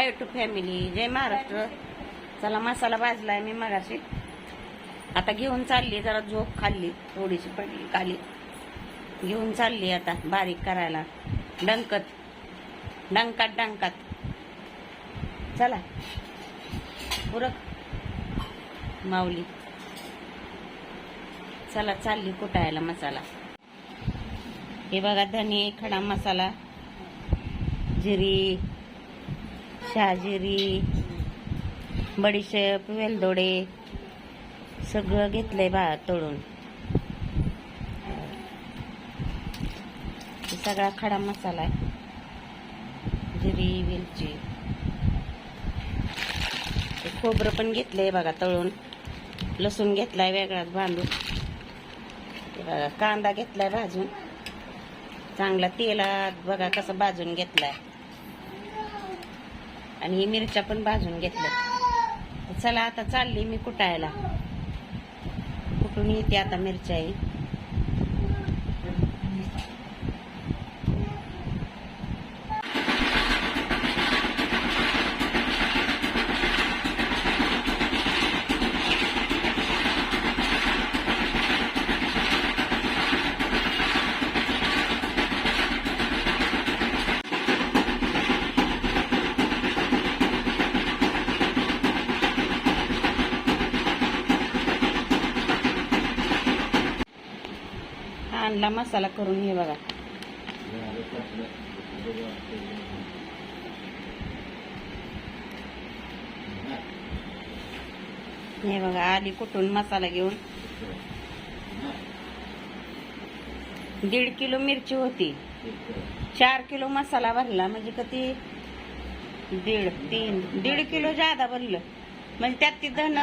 High to family जय महाराष्ट्र. चला मसाला भाजलाय मी मगाशी. आता घेऊन चालली जरा झोप खाल्ली थोडीशी पडली खाली. घेऊन चालली आता बारीक करायला. डंकत. डंकात डंकात. चला. पुरक माऊली. चला चालली कुटायला मसाला. हे बघा धने खडा मसाला जिरी शहाजिरी बडीशेप वेलदोडे सगळं घेतलंय बा तळून सगळा खडा मसाला आहे. जिरी वेलची खोबरं पण घेतलंय बघा तळून. लसूण घेतलाय वेगळाच बांधून बघा कांदा घेतलाय भाजून. चांगला तेलात बघा कसं भाजून घेतलाय. आणि ही मिरच्या पण भाजून घेतल्या चला आता चालली मी कुटायला. कुठून येते आता मिरच्या हा आणला मसाला करून हे बघा. हे बघा आधी कुठून मसाला घेऊन. दीड किलो मिरची होती. चार किलो मसाला भरला म्हणजे कधी दीड तीन दीड किलो जादा भरलं. म्हणजे त्यात ती धन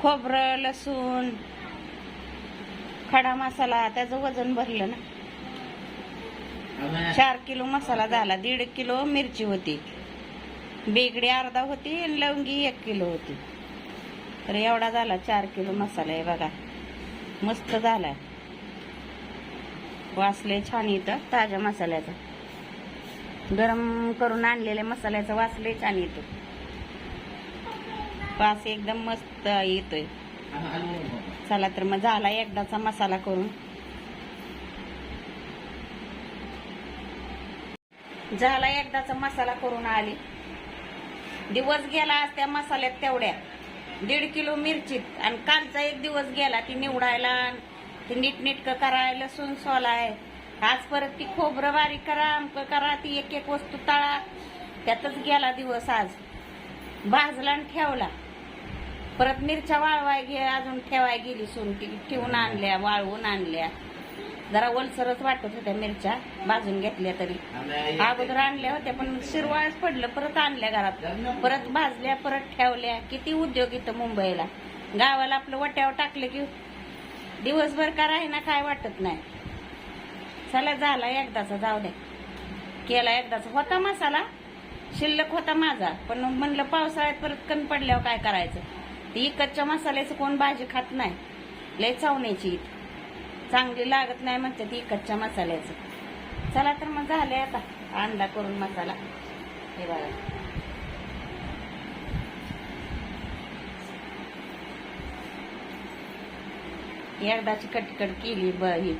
खोबरं लसूण खडा मसाला त्याचं वजन भरलं ना. चार किलो मसाला झाला दीड किलो मिरची होती. बेगडी अर्धा होती आणि लवंगी एक किलो होती. तर एवढा झाला चार किलो मसाला आहे बघा. मस्त झाला. वासले छान येतं ताज्या मसाल्याचा. गरम करून आणलेल्या मसाल्याचा वासले छान येतो. वास एकदम मस्त येतोय. चला तर मग झाला एकदाचा मसाला करून. झाला एकदाचा मसाला करून आली. दिवस गेला आज त्या मसाल्यात तेवढ्या. दीड किलो मिरचीत आणि कालचा एक दिवस गेला ती निवडायला ती नीटनीटकं करायला लसूण सोलाय आज परत ती खोबरं बारीक करा अमकं करा ती एक एक वस्तू तळा. त्यातच गेला दिवस आज. भाजला आणि ठेवला. परत मिरच्या वाळवाय गे अजून ठेवाय गेली सून ठेवून आणल्या वाळवून आणल्या. जरा ओलसरच वाटत होत्या मिरच्या भाजून घेतल्या तरी. अगोदर आणल्या होत्या पण शिरवाळच पडलं परत आणल्या घरात. परत भाजल्या परत ठेवल्या. किती उद्योग इथं मुंबईला. गावाला आपलं वट्यावर टाकलं की दिवसभर का ना काय वाटत नाही. चला झाला एकदाचा जाऊ दे. केला एकदाचा. होता मसाला. शिल्लक होता माझा पण म्हणलं पावसाळ्यात परत कमी पडल्यावर काय करायचं? ती कच्च्या मसाल्याचं कोण भाजी खात नाही. लय चावण्याची चांगली लागत नाही म्हणते ती कच्च्या मसाल्याचं. चला तर मग झालंय आता. अंडा करून मसाला. हे बघा. एकदाची कटकट केली ब ही.